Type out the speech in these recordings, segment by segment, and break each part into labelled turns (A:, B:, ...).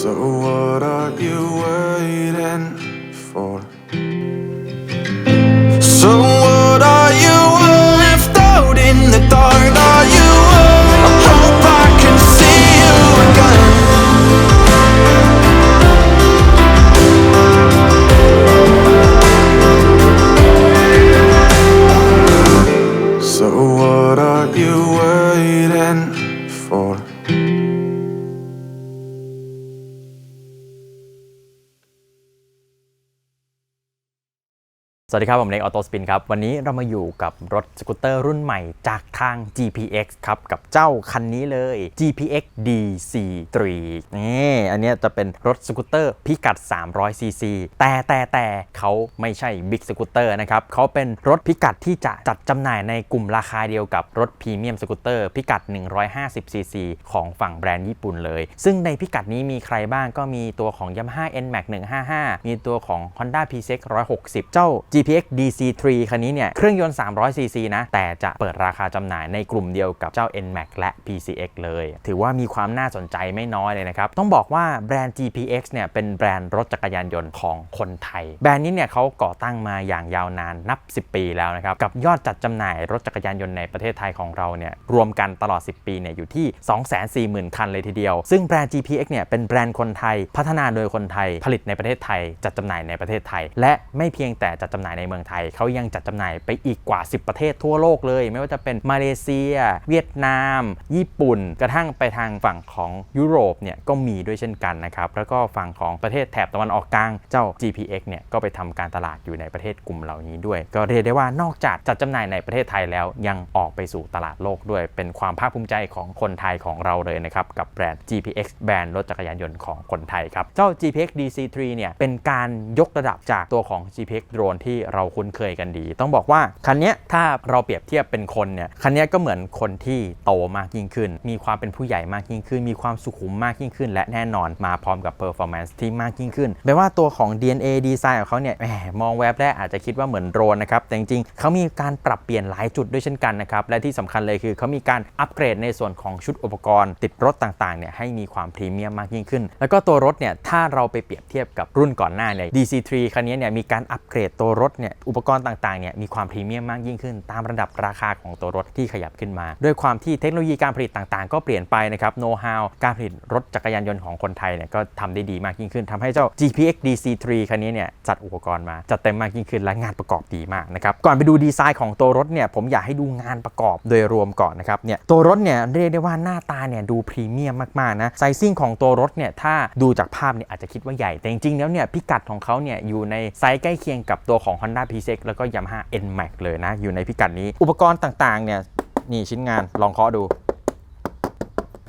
A: So what are you
B: สวัสดีครับ ผมเล็กออโต้สปินครับ วันนี้เรามาอยู่กับรถสกูตเตอร์รุ่นใหม่จากทาง GPX ครับ กับเจ้าคันนี้เลย GPX DC3 นี่อันนี้จะเป็นรถสกูตเตอร์พิกัด 300cc แต่แต่แต่เขาไม่ใช่บิ๊กสกูตเตอร์นะครับเขาเป็นรถพิกัดที่จะจัดจำหน่ายในกลุ่มราคาเดียวกับรถพรีเมียมสกูตเตอร์พิกัด 150cc ของฝั่งแบรนด์ญี่ปุ่นเลย ซึ่งในพิกัดนี้มีใครบ้างก็มีตัวของ Yamaha NMAX 155 มีตัวของ Honda PCX 160 เจ้า GPX DC3 คันนี้เนี่ย เครื่องยนต์ 300cc นะ แต่จะเปิดราคาจำหน่ายในกลุ่มเดียวกับเจ้า NMAX และ PCX เลย ถือว่ามีความน่าสนใจไม่น้อยเลยนะครับ ต้องบอกว่าแบรนด์ GPX เนี่ย เป็นแบรนด์รถจักรยานยนต์ของคนไทย แบรนด์นี้เนี่ยเขาก่อตั้งมาอย่างยาวนานนับ 10 ปีแล้วนะครับ กับยอดจัดจำหน่ายรถจักรยานยนต์ในประเทศไทยของเราเนี่ย รวมกันตลอด 10 ปีเนี่ย อยู่ที่ 240,000 คันเลยทีเดียว ซึ่งแบรนด์ GPX เนี่ย เป็นแบรนด์คนไทย พัฒนาโดยคนไทย ผลิตในประเทศไทย จัดจำหน่ายในประเทศไทย และไม่เพียงแต่จัดจำหน่ายในเมืองไทย เขายังจัดจำหน่ายไปอีกกว่า 10 ประเทศทั่วโลกเลย ไม่ว่าจะเป็นมาเลเซีย เวียดนาม ญี่ปุ่น กระทั่งไปทางฝั่งของยุโรปเนี่ยก็มีด้วยเช่นกันนะครับ แล้วก็ฝั่งของประเทศแถบตะวันออกกลางเจ้า GPX เนี่ยก็ไปทำการตลาดอยู่ในประเทศกลุ่มเหล่านี้ด้วย ก็เรียกได้ว่านอกจากจัดจำหน่ายในประเทศไทยแล้วยังออกไปสู่ตลาดโลกด้วย เป็นความภาคภูมิใจของคนไทยของเราเลยนะครับกับแบรนด์ GPX แบรนด์รถจักรยานยนต์ของคนไทยครับเจ้า GPX DC3 เนี่ยเป็นการยกระดับจากตัวของ GPX Drone ที่เราคุ้นเคยกันดี ต้องบอกว่าคันนี้ถ้าเราเปรียบเทียบเป็นคนเนี่ยคันนี้ก็เหมือนคนที่โตมากยิ่งขึ้น มีความเป็นผู้ใหญ่มากยิ่งขึ้น มีความสุขุมมากยิ่งขึ้น และแน่นอนมาพร้อมกับ performance ที่มากยิ่งขึ้นแปลว่าตัวของ DNA ดีไซน์ของเขาเนี่ยแหมมองแวบแรกอาจจะคิดว่าเหมือนโดรนนะครับแต่จริงๆเขามีการปรับเปลี่ยนหลายจุดด้วยเช่นกันนะครับและที่สำคัญเลยคือเขามีการอัปเกรดในส่วนของชุดอุปกรณ์ติดรถต่างๆเนี่ยให้มีความพรีเมียมมากยิ่งขึ้น แล้วก็ตัวรถเนี่ยถ้าเราไปเปรียบเทียบกับรุ่นก่อนหน้าเนี่ย DC3 คันนี้เนี่ยมีการอัปเกรดตัวรถเนี่ยอุปกรณ์ต่างๆเนี่ยมีความพรีเมียมมากยิ่งขึ้น ตามระดับราคาของตัวรถที่ขยับขึ้นมา ด้วยความที่เทคโนโลยีการผลิตต่างๆ ก็เปลี่ยนไปนะครับโน้ตฮาวการผลิตรถจักรยานยนต์ของคนไทยเนี่ยก็ทำได้ดีมากยิ่งขึ้นทำให้เจ้า GPX DC3 คันนี้เนี่ยจัดอุปกรณ์มาจัดเต็มมากยิ่งขึ้นและงานประกอบดีมากนะครับก่อนไปดูดีไซน์ของตัวรถเนี่ยผมอยากให้ดูงานประกอบโดยรวมก่อนนะครับเนี่ยตัวรถเนี่ยเรียกได้ว่าหน้าตาเนี่ยดูพรีเมียมมากๆนะไซซิ่งของตัวรถเนี่ยถ้าดูจากภาพเนี่ยอาจจะคิดว่าใหญ่แต่จริงๆแล้วเนี่ยพิกัดของเขาเนี่ยอยู่ในไซส์ใกล้เคียงกับตัวของ Honda PCX แล้วก็ Yamaha NMAX เลยนะ อยู่ในพิกัดนี้ อุปกรณ์ต่างๆเนี่ยนี่ชิ้นงานลองเคาะดู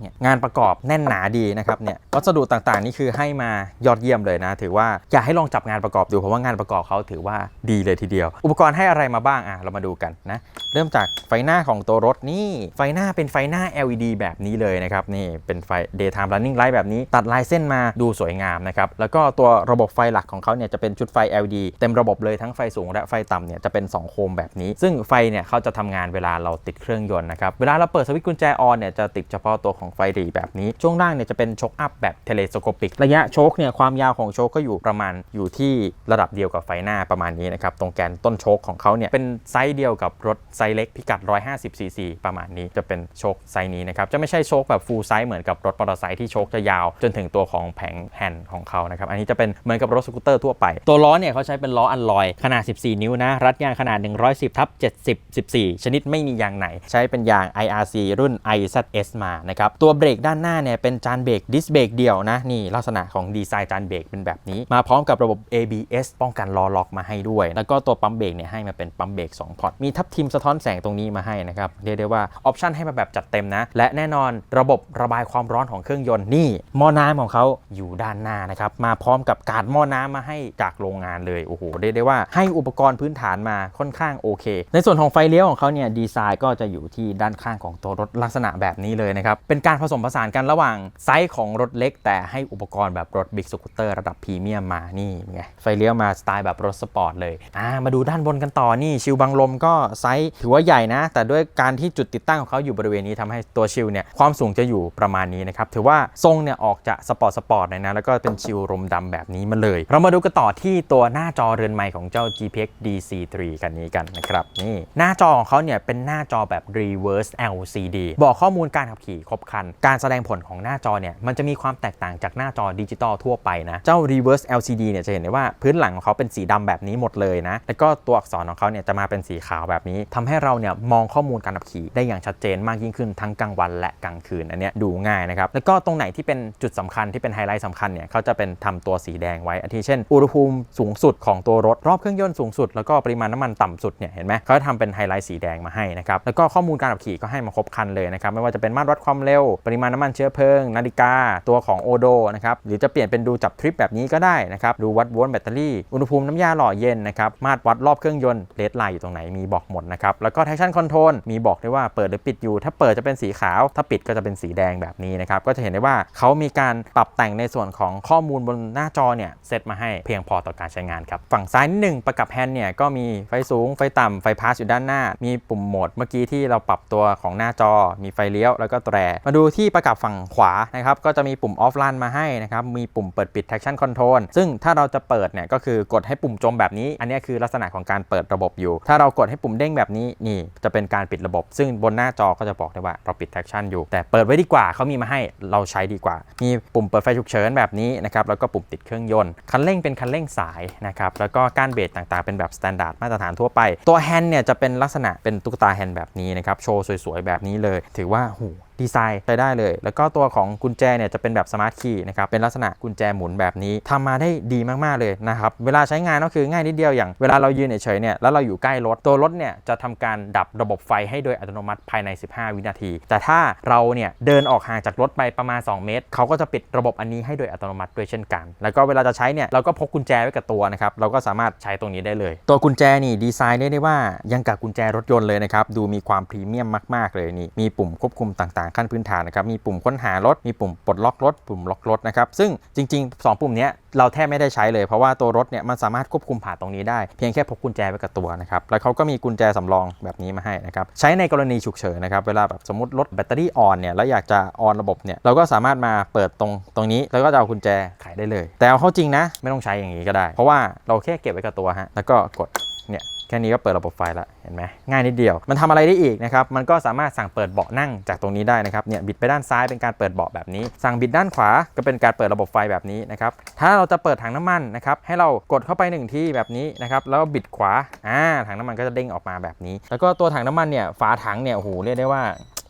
B: เนี่ยงานประกอบแน่นหนาดีนะครับเนี่ยวัสดุต่างๆนี่คือให้มายอดเยี่ยมเลยนะ ถือว่าอยากให้ลองจับงานประกอบดูเพราะว่างานประกอบเขาถือว่าดีเลยทีเดียว อุปกรณ์ให้อะไรมาบ้างอะเรามาดูกันนะเริ่มจากไฟหน้าของตัวรถนี่ไฟหน้าเป็นไฟหน้า LED แบบนี้เลยนะครับนี่เป็นไฟ daytime running light แบบนี้ตัดลายเส้นมาดูสวยงามนะครับแล้วก็ตัวระบบไฟหลักของเขาเนี่ยจะเป็นชุดไฟ LED เต็มระบบเลยทั้งไฟสูงและไฟต่ำเนี่ยจะเป็น 2 โคมแบบนี้ ซึ่งไฟเนี่ยเขาจะทำงานเวลาเราติดเครื่องยนต์นะครับเวลาเราเปิดสวิตช์กุญแจออนเนี่ยจะติดเฉพาะตัวของไฟรีแบบนี้ ช่วงล่างเนี่ยจะเป็นโชคอัพแบบเทเลสโคปิก ระยะโชคเนี่ยความยาวของโชคก็อยู่ประมาณอยู่ที่ระดับเดียวกับไฟหน้าประมาณนี้นะครับ ตรงแกนต้นโชคของเขาเนี่ยเป็นไซส์เดียวกับรถไซส์เล็กพิกัด 150ซีซีประมาณนี้จะเป็นโชคไซส์นี้นะครับ จะไม่ใช่โชคแบบฟูลไซส์เหมือนกับรถมอเตอร์ไซค์ที่โชคจะยาว จนถึงตัวของแผงแฮนด์ของเขานะครับ อันนี้จะเป็นเหมือนกับรถสกูตเตอร์ทั่วไป ตัวล้อเนี่ยเขาใช้เป็นล้ออัลลอยขนาด 14 นิ้วนะ รัดยางขนาด 110ทับ70 14 ชนิดไม่มียางไหน ใช้เป็นยาง IRC รุ่น IZS มานะครับตัวเบรกด้านหน้าเนี่ยเป็นจานเบรกดิสเบรกเดี่ยวนะนี่ลักษณะของดีไซน์จานเบรกเป็นแบบนี้ มาพร้อมกับระบบ ABS ป้องกันล้อล็อกมาให้ด้วย แล้วก็ตัวปั๊มเบรกเนี่ยให้มาเป็นปั๊มเบรก2พอร์ตมีทับทิมสะท้อนแสงตรงนี้มาให้นะครับเรียกได้ว่าออปชันให้มาแบบจัดเต็มนะและแน่นอนระบบระบายความร้อนของเครื่องยนต์นี่หม้อน้ำของเขาอยู่ด้านหน้านะครับมาพร้อมกับการหม้อน้ำมาให้จากโรงงานเลยโอ้โหเรียกได้ว่าให้อุปกรณ์พื้นฐานมาค่อนข้างโอเค ในส่วนของไฟเลี้ยวของเขาเนี่ยดีไซน์ก็จะอยู่ที่ด้านข้างของตัวรถลักษณะแบบนี้เลยนะครับเป็นการผสมผสานกันระหว่างไซส์ของรถเล็ก แต่ให้อุปกรณ์แบบรถบิ๊กสกูตเตอร์ระดับพรีเมียมมานี่ไงไฟเลี้ยวมาสไตล์แบบรถสปอร์ตเลยอ่ามาดูด้านบนกันต่อนี่ชิลบังลมก็ไซส์ถือว่าใหญ่นะ แต่ด้วยการที่จุดติดตั้งของเขาอยู่บริเวณนี้ทำให้ตัวชิลเนี่ยความสูงจะอยู่ประมาณนี้นะครับถือว่าทรงเนี่ยออกจะสปอร์ตสปอร์ตหน่อยนะแล้วก็เป็นชิลลมดำแบบนี้มาเลย เรามาดูกันต่อที่ตัวหน้าจอเรือนใหม่ของเจ้า GPX DC3 คันนี้กันนะครับนี่หน้าจอของเขาเนี่ยเป็นหน้าจอแบบ reverse LCD บอกข้อมูลการขับขี่ครบครันการแสดงผลของหน้าจอเนี่ยมันจะมีความแตกต่างจากหน้าจอดิจิตอลทั่วไปนะ เจ้า reverse LCD เนี่ยจะเห็นได้ว่าพื้นหลังของเขาเป็นสีดำแบบนี้หมดเลยนะ แล้วก็ตัวอักษรของเขาเนี่ยจะมาเป็นสีขาวแบบนี้ทำให้เราเนี่ยมองข้อมูลการขับขี่ได้อย่างชัดเจนมากยิ่งขึ้นทั้งกลางวันและกลางคืนอันเนี้ยดูง่ายนะครับ แล้วก็ตรงไหนที่เป็นจุดสำคัญที่เป็นไฮไลท์สำคัญเนี่ยเขาจะเป็นทำตัวสีแดงไว้อาทิเช่น อุณหภูมิสูงสุดของตัวรถรอบเครื่องยนต์สูงสุดแล้วก็ปริมาณน้ำมันต่ำสุดเนี่ยเห็นไหมเขาจะทำเป็นไฮไลท์สีแดงมาให้นะครับแล้วก็ข้อมูลการขับขี่ก็ให้มาครบคันเลยนะครับไม่ว่าจะเป็นมาตรวัดความเร็วปริมาณน้ำมันเชื้อเพลิง นาฬิกา ตัวของโอโดนะครับ หรือจะเปลี่ยนเป็นดูจับทริปแบบนี้ก็ได้นะครับ ดูวัดโวลต์แบตเตอรี่ อุณหภูมิน้ำยาหล่อเย็นนะครับ มาตรวัดรอบเครื่องยนต์เลดไลน์อยู่ตรงไหนมีบอกหมดนะครับ แล้วก็ traction control มีบอกได้ว่าเปิดหรือปิดอยู่ ถ้าเปิดจะเป็นสีขาว ถ้าปิดก็จะเป็นสีแดงแบบนี้นะครับ ก็จะเห็นได้ว่าเขามีการปรับแต่งในส่วนของข้อมูลบนหน้าจอเนี่ยเซตมาให้เพียงพอต่อการใช้งานครับ ฝั่งซ้ายนิดหนึ่งประกับแฮนด์เนี่ยก็มีไฟสูง ไฟต่ำไฟพาสอยู่ด้านหน้า มีปุ่มโหมดเมื่อกี้ที่เราปรับตัวของหน้าจอ มีไฟเลี้ยวแล้วก็แตรมาดูที่ประกับฝั่งขวานะครับก็จะมีปุ่มออฟไลน์มาให้นะครับมีปุ่มเปิดปิด traction control ซึ่งถ้าเราจะเปิดเนี่ยก็คือกดให้ปุ่มจมแบบนี้ อันนี้คือลักษณะของการเปิดระบบอยู่ ถ้าเรากดให้ปุ่มเด้งแบบนี้นี่จะเป็นการปิดระบบ ซึ่งบนหน้าจอก็จะบอกได้ว่าเราปิด traction อยู่ แต่เปิดไว้ดีกว่าเขามีมาให้เราใช้ดีกว่า มีปุ่มเปิดไฟฉุกเฉินแบบนี้นะครับแล้วก็ปุ่มติดเครื่องยนต์คันเร่งเป็นคันเร่งสายนะครับแล้วก็ก้านเบรกต่างๆเป็นแบบ standard มาตรฐานทั่วไป ตัวแฮนด์เนี่ยจะเป็นลักษณะเป็นตุ๊กตาแฮนด์แบบนี้นะครับโชว์สวยๆแบบนี้เลย ถือว่าหู ดีไซน์ใช้ได้เลย แล้วก็ตัวของกุญแจเนี่ยจะเป็นแบบสมาร์ทคีย์นะครับเป็นลักษณะกุญแจหมุนแบบนี้ทำมาได้ดีมากๆเลยนะครับเวลาใช้งานก็คือง่ายนิดเดียวอย่างเวลาเรายืนเฉยเนี่ยแล้วเราอยู่ใกล้รถตัวรถเนี่ยจะทำการดับระบบไฟให้โดยอัตโนมัติภายใน 15 วินาที แต่ถ้าเราเนี่ยเดินออกห่างจากรถไปประมาณ 2 เมตรเขาก็จะปิดระบบอันนี้ให้โดยอัตโนมัติด้วยเช่นกัน แล้วก็เวลาจะใช้เนี่ยเราก็พกกุญแจไว้กับตัวนะครับเราก็สามารถใช้ตรงนี้ได้เลย ตัวกุญแจนี่ดีไซน์ได้ได้ว่ายังกับกุญแจรถยนต์เลยนะครับดูมีความพรีเมียมมาก ๆ เลยนี่มีปุ่มควบคุมต่างขั้นพื้นฐานนะครับมีปุ่มค้นหารถ มีปุ่มปลดล็อกรถ ปุ่มล็อกรถนะครับซึ่งจริง ๆ 2 ปุ่มนี้เราแทบไม่ได้ใช้เลยเพราะว่าตัวรถเนี่ยมันสามารถควบคุมผ่านตรงนี้ได้เพียงแค่พกกุญแจไว้กับตัวนะครับแล้วเขาก็มีกุญแจสำรองแบบนี้มาให้นะครับใช้ในกรณีฉุกเฉินนะครับเวลาแบบสมมติรถแบตเตอรี่อ่อนเนี่ยแล้วอยากจะออนระบบเนี่ยเราก็สามารถมาเปิดตรงตรงนี้ แล้วก็จะเอากุญแจไขได้เลย แต่เอาเข้าจริงนะ ไม่ต้องใช้อย่างนี้ก็ได้ เพราะว่าเราแค่เก็บไว้กับตัวฮะแล้วก็กดเนี่ย แค่นี้ก็เปิดระบบไฟแล้วเห็นไหมง่ายนิดเดียว มันทำอะไรได้อีกนะครับ มันก็สามารถสั่งเปิดเบาะนั่งจากตรงนี้ได้นะครับ เนี่ยบิดไปด้านซ้ายเป็นการเปิดเบาะแบบนี้ สั่งบิดด้านขวาก็เป็นการเปิดระบบไฟแบบนี้นะครับ ถ้าเราจะเปิดถังน้ำมันนะครับ ให้เรากดเข้าไปหนึ่งที่แบบนี้นะครับ แล้วบิดขวา อ่า ถังน้ำมันก็จะเด้งออกมาแบบนี้ แล้วก็ตัวถังน้ำมันเนี่ย ฝาถังเนี่ย โอ้โห เรียกได้ว่า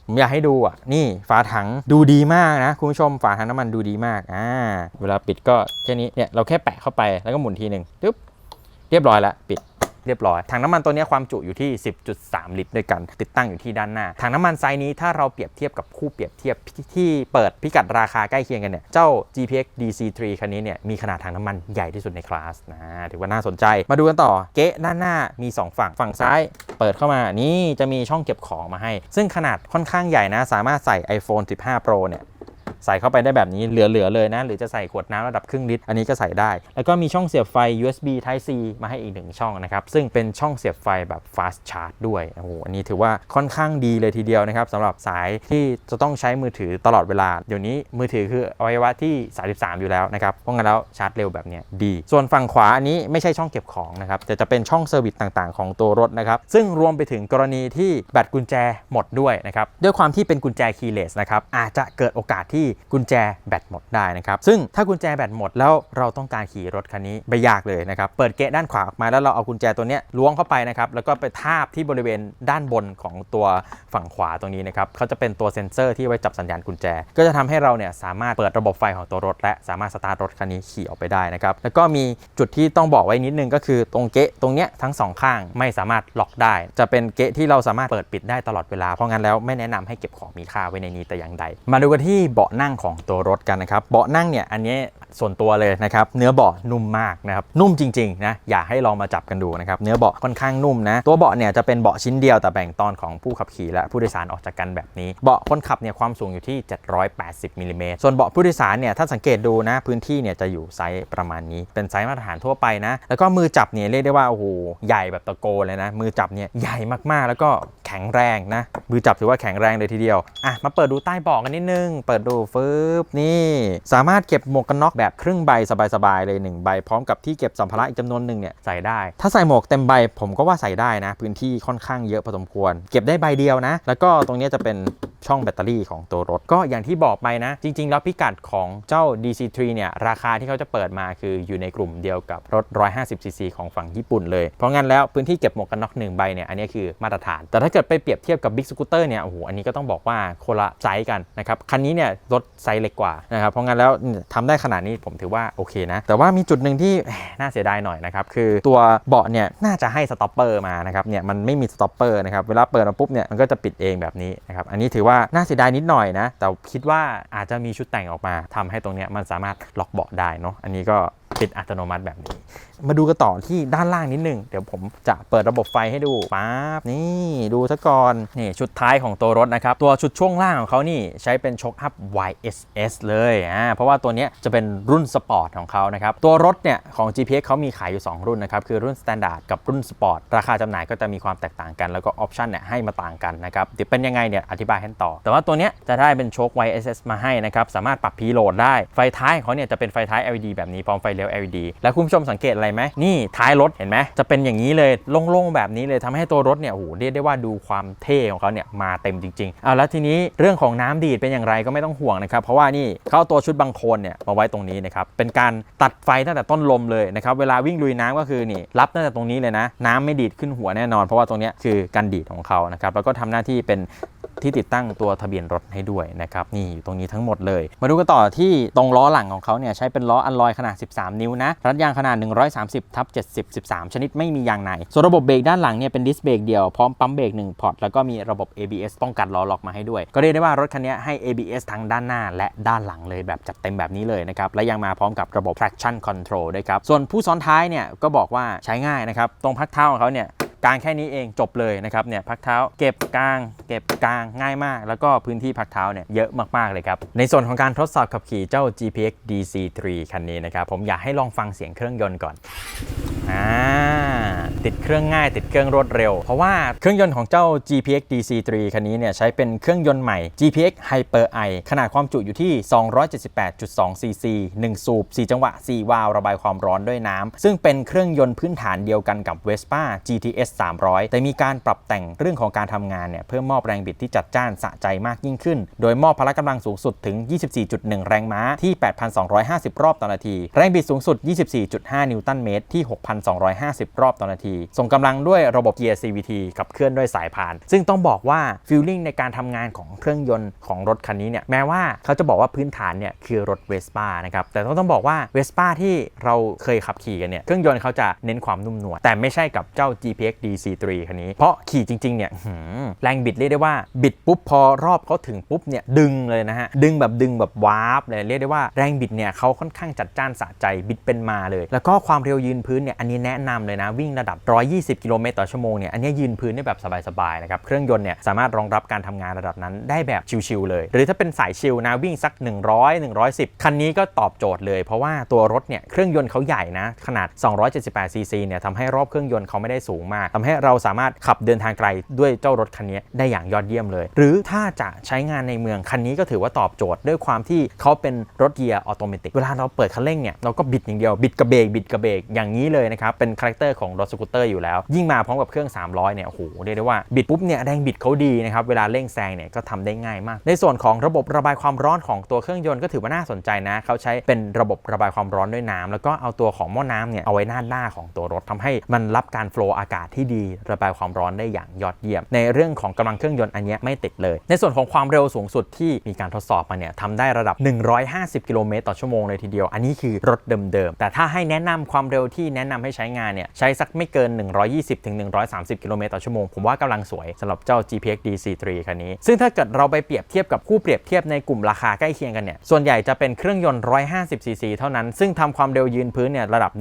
B: ผมอยากให้ดูอะ นี่ฝาถังดูดีมากนะ คุณผู้ชมฝาถังน้ำมันดูดีมาก อ่า เวลาปิดก็แค่นี้ เนี่ยเราแค่แปะเข้าไปแล้วก็หมุนทีหนึ่งปึ๊บ เรียบร้อยล้วปิด เรียบร้อย ถังน้ำมันตัวนี้ความจุอยู่ที่ 10.3 ลิตรด้วยกัน ติดตั้งอยู่ที่ด้านหน้า ถังน้ำมันไซส์นี้ถ้าเราเปรียบเทียบกับคู่เปรียบเทียบที่เปิดพิกัดราคาใกล้เคียงกันเนี่ย เจ้า GPX DC3 คันนี้เนี่ยมีขนาดถังน้ำมันใหญ่ที่สุดในคลาสนะ ถือว่าน่าสนใจ มาดูกันต่อ เก๊ะด้านหน้ามี 2 ฝั่ง ฝั่งซ้ายเปิดเข้ามา นี่จะมีช่องเก็บของมาให้ ซึ่งขนาดค่อนข้างใหญ่นะ สามารถใส่ iPhone 15 Pro เนี่ย ใส่เข้าไปได้แบบนี้เหลือๆเลยนะ หรือจะใส่ขวดน้ำระดับครึ่งลิตรอันนี้ก็ใส่ได้ แล้วก็มีช่องเสียบไฟ USB Type C มาให้อีกหนึ่งช่องนะครับ ซึ่งเป็นช่องเสียบไฟแบบ fast charge ด้วยโอ้โหอันนี้ถือว่าค่อนข้างดีเลยทีเดียวนะครับสำหรับสายที่จะต้องใช้มือถือตลอดเวลาเดี๋ยวนี้มือถือคืออวัยวะที่ 33 อยู่แล้วนะครับเพราะงั้นแล้วชาร์จเร็วแบบเนี้ยดี ส่วนฝั่งขวาอันนี้ไม่ใช่ช่องเก็บของนะครับแต่จะเป็นช่องเซอร์วิสต่างๆ ของตัวรถนะครับซึ่งรวมไปถึงกรณีที่แบตกุญแจหมดด้วยนะครับด้วยความที่เป็นกุญแจคีย์เลสนะครับอาจจะเกิดโอกาสที่กุญแจแบตหมดได้นะครับ ซึ่งถ้ากุญแจแบตหมดแล้วเราต้องการขี่รถคันนี้ไม่ยากเลยนะครับ เปิดเกะด้านขวาออกมาแล้วเราเอากุญแจตัวนี้ล้วงเข้าไปนะครับ แล้วก็ไปทาบที่บริเวณด้านบนของตัวฝั่งขวาตรงนี้นะครับเขาจะเป็นตัวเซ็นเซอร์ที่ไว้จับสัญญาณกุญแจ ก็จะทำให้เราเนี่ยสามารถเปิดระบบไฟของตัวรถ และสามารถสตาร์ทรถคันนี้ขี่ออกไปได้นะครับ แล้วก็มีจุดที่ต้องบอกไว้นิดนึงก็คือตรงเกะตรงเนี้ยทั้งสองข้างไม่สามารถล็อกได้ จะเป็นเกะที่เราสามารถเปิดปิดได้ตลอดเวลา เพราะงั้นแล้วไม่แนะนำให้เก็บของมีค่าไว้ในนี้แต่อย่างใด มาดูกันที่เบาะนั่งของตัวรถกันนะครับ เบาะนั่งเนี่ยอันนี้ส่วนตัวเลยนะครับ เนื้อเบาะนุ่มมากนะครับ นุ่มจริงๆนะอยากให้ลองมาจับกันดูนะครับ เนื้อเบาะค่อนข้างนุ่มนะ ตัวเบาะเนี่ยจะเป็นเบาะชิ้นเดียวแต่แบ่งตอนของผู้ขับขี่และผู้โดยสารออกจากกันแบบนี้ เบาะคนขับเนี่ยความสูงอยู่ที่ 780มิลลิเมตรส่วนเบาะผู้โดยสารเนี่ยถ้าสังเกตดูนะพื้นที่เนี่ยจะอยู่ไซส์ประมาณนี้ เป็นไซส์มาตรฐานทั่วไปนะ แล้วก็มือจับเนี่ยเรียกได้ว่าโอ้โหใหญ่แบบตะโกเลยนะมือจับเนี่ยใหญ่มากๆ แล้วก็ ข็งแรงนะมือจับถือว่าแข็งแรงเลยทีเดียวอะมาเปิดดูใต้เบาะกันนิดนึง เปิดดูฟึบนี่ สามารถเก็บหมวกกันน็อกแบบครึ่งใบสบายๆเลยหนึ่งใบ พร้อมกับที่เก็บสัมภาระอีกจำนวนหนึ่งเนี่ยใส่ได้ ถ้าใส่หมวกเต็มใบผมก็ว่าใส่ได้นะ พื้นที่ค่อนข้างเยอะพอสมควร เก็บได้ใบเดียวนะ แล้วก็ตรงนี้จะเป็นช่องแบตเตอรี่ของตัวรถ ก็อย่างที่บอกไปนะ จริง ๆ แล้วพิกัดของเจ้า DC3 เนี่ยราคาที่เขาจะเปิดมาคืออยู่ในกลุ่มเดียวกับรถ 150cc ของฝั่งญี่ปุ่นเลย เพราะงั้นแล้วพื้นที่เก็บหมวกกันน็อกหนึ่งใบเนี่ยอันนี้คือมาตรฐานแต่ถ้าเกิดไปเปรียบเทียบกับ Big Scooter เนี่ยโอ้โหอันนี้ก็ต้องบอกว่าคนละไซส์กันนะครับคันนี้เนี่ยรถไซส์เล็กกว่านะครับเพราะงั้นแล้วทำได้ขนาดนี้ผมถือว่าโอเคนะ แต่ว่ามีจุดหนึ่งที่น่าเสียดายหน่อยนะครับคือตัวเบาะเนี่ยน่าจะให้สต็อปเปอร์มานะครับเนี่ยมันไม่มีสต็อปเปอร์นะครับเวลาเปิดมาปุ๊บเนี่ยมันก็จะปิดเองแบบนี้นะครับอันนี้ถือว่าน่าเสียดายนิดหน่อยนะแต่คิดว่าอาจจะมีชุดแต่งออกมาทำให้ตรงเนี้ยมันสามารถล็อกเบาะได้เนาะอันนี้ก็ ปิดอัตโนมัติแบบนี้ มาดูกันต่อที่ด้านล่างนิดนึง เดี๋ยวผมจะเปิดระบบไฟให้ดูป๊าบนี่ดูซะก่อนนี่ชุดท้ายของตัวรถนะครับ ตัวชุดช่วงล่างของเขานี่ใช้เป็นช็อคอัพ YSS เลยอ่าเพราะว่าตัวนี้จะเป็นรุ่นสปอร์ตของเขานะครับตัวรถเนี่ยของ GPX เขามีขายอยู่ 2 รุ่นนะครับคือรุ่น Standard กับรุ่น Sport ราคาจำหน่ายก็จะมีความแตกต่างกันแล้วก็ออปชันเนี่ยให้มาต่างกันนะครับเดี๋ยวเป็นยังไงเนี่ยอธิบายให้ต่อ แต่ว่าตัวนี้จะได้เป็นโชค YSS มาให้นะครับสามารถปรับพีโหลดได้ไฟท้ายของเขาเนี่ยจะเป็นไฟท้าย LED แบบนี้พร้อมไฟเลยว LED แล้วคุณผู้ชมสังเกตอะไรไหมนี่ท้ายรถเห็นไหมจะเป็นอย่างนี้เลยโล่งๆแบบนี้เลยทำให้ตัวรถเนี่ยโอ้โหเรียกได้ว่าดูความเท่ของเขาเนี่ยมาเต็มจริงๆเอาแล้วทีนี้เรื่องของน้ำดีดเป็นอย่างไรก็ไม่ต้องห่วงนะครับเพราะว่านี่เขาเอาตัวชุดบังโคลนเนี่ยมาไว้ตรงนี้นะครับเป็นการตัดไฟตั้งแต่ต้นลมเลยนะครับเวลาวิ่งลุยน้ำก็คือนี่รับตั้งแต่ตรงนี้เลยนะ น้ำไม่ดีดขึ้นหัวแน่นอน เพราะว่าตรงนี้คือการดีดของเขานะครับแล้วก็ทำหน้าที่เป็น ที่ติดตั้งตัวทะเบียนรถให้ด้วยนะครับนี่อยู่ตรงนี้ทั้งหมดเลย มาดูกันต่อที่ตรงล้อหลังของเขาเนี่ยใช้เป็นล้ออัลลอยขนาด 13 นิ้วนะรัดยางขนาด 130ทับ70 13 ชนิดไม่มียางในส่วนระบบเบรกด้านหลังเนี่ยเป็นดิสเบรกเดียวพร้อมปั๊มเบรก1พอร์ตแล้วก็มีระบบ ABS ป้องกันล้อล็อกมาให้ด้วย ก็เรียกได้ว่ารถคันนี้ให้ ABS ทั้งด้านหน้าและด้านหลังเลยแบบจัดเต็มแบบนี้เลยนะครับและยังมาพร้อมกับระบบ traction control ด้วยครับส่วนผู้ซ้อนท้ายเนี่ยก็บอกว่าใช้ง่ายนะครับตรงพักเท้าของเขาเนี่ย กางแค่นี้เองจบเลยนะครับเนี่ยพักเท้าเก็บกลาง เก็บกลางง่ายมาก แล้วก็พื้นที่พักเท้าเนี่ยเยอะมากๆเลยครับในส่วนของการทดสอบขับขี่เจ้า GPX DC3 คันนี้นะครับผมอยากให้ลองฟังเสียงเครื่องยนต์ก่อนอ่าติดเครื่องง่ายติดเครื่องรวดเร็ว เพราะว่าเครื่องยนต์ของเจ้า GPX DC3 คันนี้เนี่ยใช้เป็นเครื่องยนต์ใหม่ GPX Hyper i ขนาดความจุอยู่ที่ 278.2 cc 1 สูบ 4 จังหวะ 4 วาล์วระบายความร้อนด้วยน้ำซึ่งเป็นเครื่องยนต์พื้นฐานเดียวกันกับ Vespa GTS 300 แต่มีการปรับแต่งเรื่องของการทำงานเนี่ยเพื่อมอบแรงบิดที่จัดจ้านสะใจมากยิ่งขึ้น โดยมอบพละกำลังสูงสุดถึง 24.1 แรงม้าที่ 8,250 รอบต่อนาที แรงบิดสูงสุด 24.5 นิวตันเมตรที่ 6,250 รอบต่อนาที ส่งกำลังด้วยระบบเกียร์ CVT ขับเคลื่อนด้วยสายพาน ซึ่งต้องบอกว่าฟีลลิ่งในการทำงานของเครื่องยนต์ของรถคันนี้เนี่ยแม้ว่าเขาจะบอกว่าพื้นฐานเนี่ยคือรถเวสป้านะครับแต่ต้องต้องบอกว่าเวสป้าที่เราเคยขับขี่กันเนี่ยเครื่องยนต์เขาจะเน้นความนุ่มนวลแต่ไม่ใช่กับเจ้า GPX DC3 คันนี้ เพราะขี่จริง ๆ เนี่ยแรงบิดเรียกได้ว่า บิดปุ๊บพอรอบเขาถึงปุ๊บเนี่ยดึงเลยนะฮะ ดึงแบบดึงแบบวาร์ปเลยเรียกได้ว่าแรงบิดเนี่ยเขาค่อนข้างจัดจ้านสะใจบิดเป็นมาเลย แล้วก็ความเร็วยืนพื้นเนี่ยอันนี้แนะนำเลยนะ วิ่งระดับ 120 กิโลเมตรต่อชั่วโมงเนี่ยอันนี้ยืนพื้นได้แบบสบายๆนะครับเครื่องยนต์เนี่ยสามารถรองรับการทำงานระดับนั้นได้แบบชิลๆเลย หรือถ้าเป็นสายชิลนะวิ่งสัก 100 110 คันนี้ก็ตอบโจทย์เลย เพราะว่าตัวรถเนี่ยเครื่องยนต์เขาใหญ่นะขนาด 278ซีซีเนี่ยทำให้รอบเครื่องยนต์เขาไม่ได้สูงมากทำให้เราสามารถขับเดินทางไกลด้วยเจ้ารถคันนี้ได้อย่างยอดเยี่ยมเลย หรือถ้าจะใช้งานในเมืองคันนี้ก็ถือว่าตอบโจทย์ด้วยความที่เขาเป็นรถเกียร์ออโตเมติกเวลาเราเปิดคันเร่งเนี่ยเราก็บิดอย่างเดียวบิดกระเบรกบิดกระเบรกอย่างนี้เลยนะครับเป็นคาแรคเตอร์ของรถสกูตเตอร์อยู่แล้ว ยิ่งมาพร้อมกับเครื่อง 300เนี่ยโอ้โหเรียกได้ว่าบิดปุ๊บเนี่ยแรงบิดเขาดีนะครับเวลาเร่งแซงเนี่ยก็ทำได้ง่ายมาก ในส่วนของระบบระบายความร้อนของตัวเครื่องยนต์ก็ถือว่าน่าสนใจนะเขาใช้เป็นระบบระบายความร้อนด้วยน้ำแล้วก็เอาตัวของหม้อน้ำเนี่ยเอาไว้หน้าหน้าของตัวรถทำให้มันรับการโฟล์อากาศที่ดี ระบายความร้อนได้อย่างยอดเยี่ยม ในเรื่องของกำลังเครื่องยนต์อันนี้ไม่ติดเลย ในส่วนของความเร็วสูงสุดที่มีการทดสอบมาเนี่ยทำได้ระดับ 150 กิโลเมตรต่อชั่วโมงเลยทีเดียว อันนี้คือรถเดิมๆ แต่ถ้าให้แนะนำความเร็วที่แนะนำำให้ใช้งานเนี่ยใช้สักไม่เกิน 120-130 กิโลเมตรต่อชั่วโมงผมว่ากำลังสวยสำหรับเจ้า GPX D43 คันนี้ ซึ่งถ้าเกิดเราไปเปรียบเทียบกับคู่เปรียบเทียบในกลุ่มราคาใกล้เคียงกันเนี่ยส่วนใหญ่จะเป็นเครื่องยนต์ 150 cc เท่านั้น ซึ่งทำความเร็วยืนพื้นเนี่ยระดับ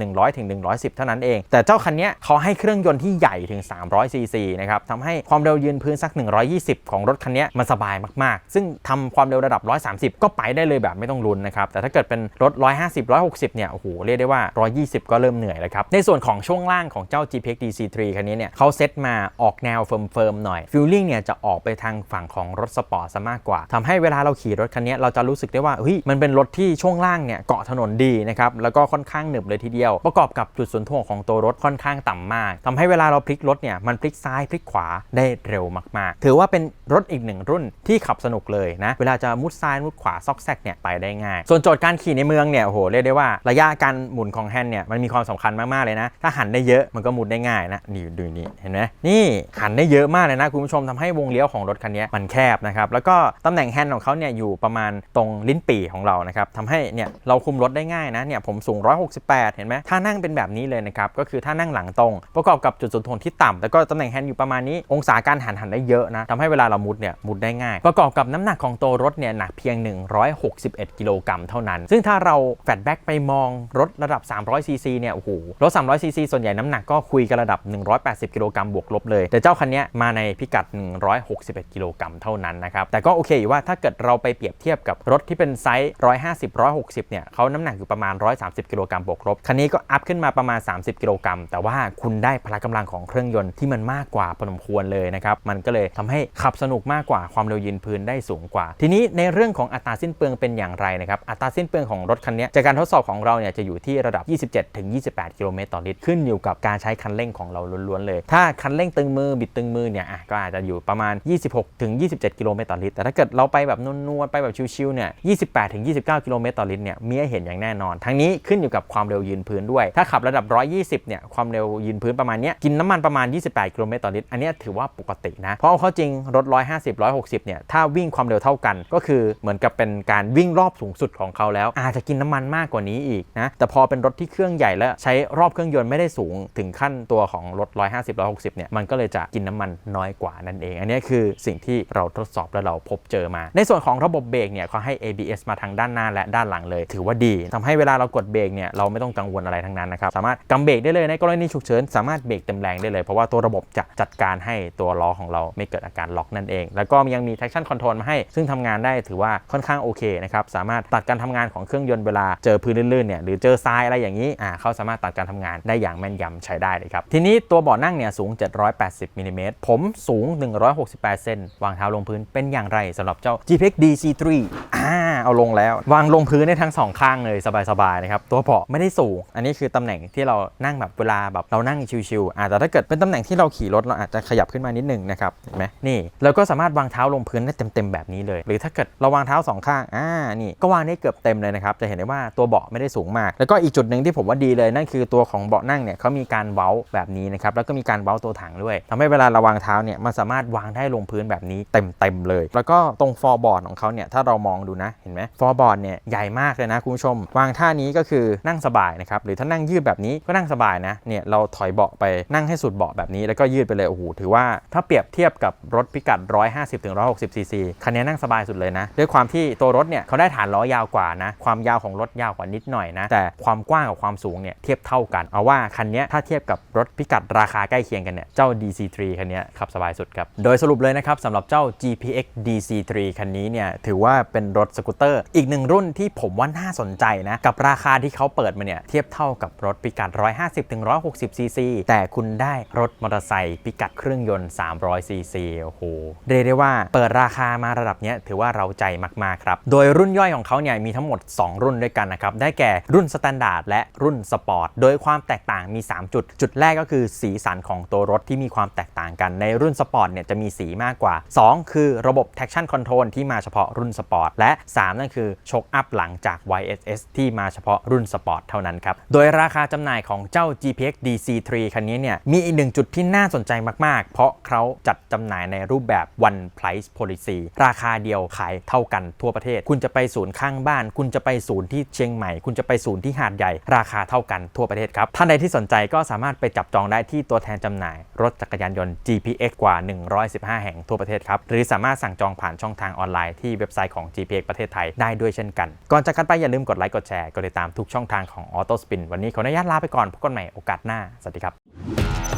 B: 100-110 เท่านั้นเอง แต่เจ้าคันนี้เขาให้เครื่องยนต์ที่ใหญ่ถึง 300 cc นะครับทำให้ความเร็วยืนพื้นสัก 120 ของรถคันนี้มันสบายมากๆ ซึ่งทำความเร็วระดับ 130 ก็ไปได้เลยแบบไม่ต้องลุ้นนะครับ แต่ถ้าเกิดเป็นรถ 150 160 เนี่ย โอ้โห เรียกได้ว่า 120 ก็เริ่มเหนื่อยแล้วครับ ในส่วนของช่วงล่างของเจ้า GPX DC3 คันนี้เนี่ยเขาเซตมาออกแนวเฟิร์มๆหน่อยฟิลลิ่งเนี่ยจะออกไปทางฝั่งของรถสปอร์ตซะมากกว่าทำให้เวลาเราขี่รถคันนี้เราจะรู้สึกได้ว่าเฮ้ยมันเป็นรถที่ช่วงล่างเนี่ยเกาะถนนดีนะครับแล้วก็ค่อนข้างหนึบเลยทีเดียว ประกอบกับจุดส่วนถ่วงของตัวรถค่อนข้างต่ำมากทำให้เวลาเราพลิกรถเนี่ยมันพลิกซ้ายพลิกขวาได้เร็วมากๆ ถือว่าเป็นรถอีกหนึ่งรุ่นที่ขับสนุกเลยนะ เวลาจะมุดซ้ายมุดขวาซอกแซกเนี่ยไปได้ง่าย ส่วนโจทย์การขี่ในเมืองเนี่ยโอ้โหเรียกได้ว่าระยะการหมุนของแฮนด์เนี่ยมันมีความสำคัญมากๆเลยนะ ถ้าหันได้เยอะมันก็มุดได้ง่ายนะนี่ดูนี่เห็นไหมนี่หันได้เยอะมากเลยนะคุณผู้ชมทำให้วงเลี้ยวของรถคันนี้มันแคบนะครับแล้วก็ตำแหน่งแฮนด์ของเขาเนี่ยอยู่ประมาณตรงลิ้นปี่ของเรานะครับทำให้เนี่ยเราคุมรถได้ง่ายนะเนี่ยผมสูง 168 เห็นไหมถ้านั่งเป็นแบบนี้เลยนะครับก็คือถ้านั่งหลังตรง ประกอบกับจุดส่วนที่ต่ำแล้วก็ตำแหน่งแฮนด์อยู่ประมาณนี้ องศาการหันหันได้เยอะนะทำให้เวลาเรามุดเนี่ยมุดได้ง่าย ประกอบกับน้ำหนักของตัวรถเนี่ยหนักเพียง 161 กิโลกรัมเท่านั้น ซึ่งถ้าเราแฟลชแบ็กไปมองรถระดับ 300 ซีซีเนี่ยโอ้โหรถ 300 ซีซีส่วนใหญ่น้ำหนักก็คุยกันระดับ 180 กิโลกรัมบวกลบเลย แต่เจ้าคันนี้มาในพิกัด 161 กิโลกรัมเท่านั้นนะครับแต่ก็โอเคอยู่ว่าถ้าเกิดเราไปเปรียบเทียบกับรถที่เป็นไซส์150 160เนี่ยเขาน้ำหนักอยู่ประมาณ 130 กิโลกรัมบวกลบคันนี้ก็อัพขึ้นมาประมาณ 30 กิโลกรัมแต่ว่าคุณได้พละกำลังของเครื่องยนต์ที่มันมากกว่าพอสมควรเลยนะครับ มันก็เลยทำให้ขับสนุกมากกว่าความเร็วยืนพื้นได้สูงกว่า ทีนี้ในเรื่องของอัตราสิ้นเปลืองเป็นอย่างไรนะครับ อัตราสิ้นเปลืองของรถคันนี้จากการทดสอบของเราเนี่ยจะอยู่ที่ระดับ 27-28 กิโลเมตรต่อลิตรขึ้นอยู่กับการใช้คันเร่งของเราล้วนๆเลย ถ้าคันเร่งตึงมือบิดตึงมือเนี่ยอะก็อาจจะอยู่ประมาณ 26-27 กิโลเมตรต่อลิตร แต่ถ้าเกิดเราไปแบบนวลๆไปแบบชิวๆเนี่ย 28-29 กิโลเมตรต่อลิตรเนี่ยมีให้เห็นอย่างแน่นอน ทั้งนี้ขึ้นอยู่กับความเร็วยืนพื้นด้วย ถ้าขับระดับ 120 เนี่ยความเร็วยืนพื้นประมาณเนี้ยกินน้ำมันประมาณ 28 กิโลเมตรต่อลิตร อันนี้ถือว่าปกตินะ เพราะเขาจริงรถ 150 160 เนี่ย ถ้าวิ่งความเร็วเท่ากัน ก็คือเหมือนกับเป็นการวิ่งรอบสูงสุดของเขาแล้ว อาจจะกินน้ำมันมากกว่านี้อีกนะ แต่พอเป็นรถที่เครื่องใหญ่แล้วใช้รอบเครื่องยนต์ไม่ได้สูงถึงขั้นตัวของรถ 150 160 เนี่ย มันก็เลยจะกินน้ำมันน้อยกว่านั่นเอง อันนี้คือสิ่งที่เราทดสอบและเราพบเจอมา ในส่วนของระบบเบรกเนี่ยเขาให้ ABS มาทางด้านหน้าและด้านหลังเลย ถือว่าดีทำให้เวลาเรากดเบรกเนี่ยเราไม่ต้องกังวลอะไรทั้งนั้นนะครับสามารถกำเบรกได้เลยในกรณีฉุกเฉินสามารถเบรกเต็มแรงได้เลย เพราะว่าตัวระบบจะจัดการให้ตัวล้อของเราไม่เกิดอาการล็อกนั่นเอง แล้วก็ยังมี traction control มาให้ ซึ่งทำงานได้ถือว่าค่อนข้างโอเคนะครับ สามารถตัดการทำงานของเครื่องยนต์เวลาเจอพื้นลื่นๆเนี่ยหรือเจอทรายอะไรอย่างนี้อ่าเขาสามารถตัดการทำงานได้อย่างแม่นยำใช้ได้เลยครับ ทีนี้ตัวเบาะนั่งเนี่ยสูง 780มิลลิเมตรผมสูง 168 เซนวางเท้าลงพื้นเป็นอย่างไรสำหรับเจ้า GPX DC3 อ่าเอาลงแล้ว วางลงพื้นได้ทั้งสองข้างเลยสบายๆนะครับตัวเบาะไม่ได้สูง อันนี้คือตำแหน่งที่เรานั่งแบบเวลาแบบเรานั่งชิวๆอ่าแต่ถ้าเกิดเป็นตำแหน่งที่เราขี่รถเราอาจจะขยับขึ้นมานิดหนึงนะครับเห็นไหมนี่แล้วก็สามารถวางเท้าลงพื้นได้เต็มๆแบบนี้เลย หรือถ้าเกิดเราวางเท้าสองข้างอ่านี่ก็วางได้เกือบเต็มเลยนะครับจะเห็นได้ว่าตัวเบาะไม่ได้สูงมาก แล้วก็อีกจุดหนึ่งที่ผมว่าดีเลยนั่นคือตัวของเบาะนั่งเนี่ยเขามีการเว้าแบบนี้นะครับแล้วก็มีการเว้าตัวถังด้วยทำให้เวลาเราวางเท้าเนี่ยมันสามารถวางได้ลงพื้นแบบนี้เต็มๆเลย แล้วก็ตรงฟอร์บอร์ดของเขาเนี่ยถ้าเรามองดูนะ เห็นไหมฟอร์บอร์ดเนี่ยใหญ่มากเลยนะคุณผู้ชม วางท่านี้ก็คือนั่งสบายนะครับ หรือถ้านั่งยืดแบบนี้ก็นั่งสบายนะ เนี่ยเราถอยเบาะไปนั่งให้สุดเบาะแบบนี้แล้วก็ยืดไปเลย โอ้โห ถือว่าถ้าเปรียบเทียบกับรถพิกัด 150ถึง160ซีซีคันนี้นั่งสบายสุดเลยนะ ด้วยความที่ตัวรถเนี่ยเขาได้ฐานล้อยาวกว่านะ ความยาวของรถยาวกว่านิดหน่อยนะ แต่ความกว้างกับความสูงเนี่ยเทียบเท่ากัน เอาว่าคันนี้ถ้าเทียบกับรถพิกัดราคาใกล้เคียงกันเนี่ย เจ้า DC3 คันนี้ขับสบายสุดครับ โดยสรุปเลยนะครับสำหรับเจ้า GPX DC3 คันนี้เนี่ยถือว่าเป็นรถสกูตเตอร์ อีกหนึ่งรุ่นที่ผมว่าน่าสนใจนะ กับราคาที่เขาเปิดมาเนี่ยเทียบเท่ากับรถพิกัด 150ถึง160 cc แต่คุณได้รถมอเตอร์ไซค์พิกัดเครื่องยนต์300 cc โอ้โหเรียกได้ว่าเปิดราคามาระดับเนี้ยถือว่าเราใจมากๆครับ โดยรุ่นย่อยของเขาเนี่ยมีทั้งหมด 2 รุ่นด้วยกันนะครับ ได้แก่รุ่นสแตนดาร์ดและรุ่นสปอร์ต โดยความแตกต่างมี 3 จุด จุดแรกก็คือสีสันของตัวรถที่มีความแตกต่างกัน ในรุ่นสปอร์ตเนี่ยจะมีสีมากกว่า 2 คือระบบ traction control ที่มาเฉพาะรุ่นสปอร์ต และและ 3 นั่นคือชกอัพหลังจาก YSS ที่มาเฉพาะรุ่นสปอร์ตเท่านั้นครับ โดยราคาจำหน่ายของเจ้า GPX DC3 คันนี้เนี่ยมีอีกหนึ่งจุดที่น่าสนใจมาก ๆ เพราะเขาจัดจำหน่ายในรูปแบบ one price policy ราคาเดียวขายเท่ากันทั่วประเทศ คุณจะไปศูนย์ข้างบ้าน คุณจะไปศูนย์ที่เชียงใหม่ คุณจะไปศูนย์ที่หาดใหญ่ ราคาเท่ากันทั่วประเทศครับ ท่านใดที่สนใจก็สามารถไปจับจองได้ที่ตัวแทนจำหน่าย รถจักรยานยนต์ GPX กว่า 115 แห่งทั่วประเทศครับ หรือสามารถสั่งจองผ่านช่องทางออนไลน์ที่เว็บไซต์ของ GPX ประเทศไทยได้ด้วยเช่นกัน ก่อนจากกันไปอย่าลืมกดไลค์กดแชร์กดติดตามทุกช่องทางของ Auto Spin วันนี้ขออนุญาตลาไปก่อนพบกันใหม่โอกาสหน้าสวัสดีครับ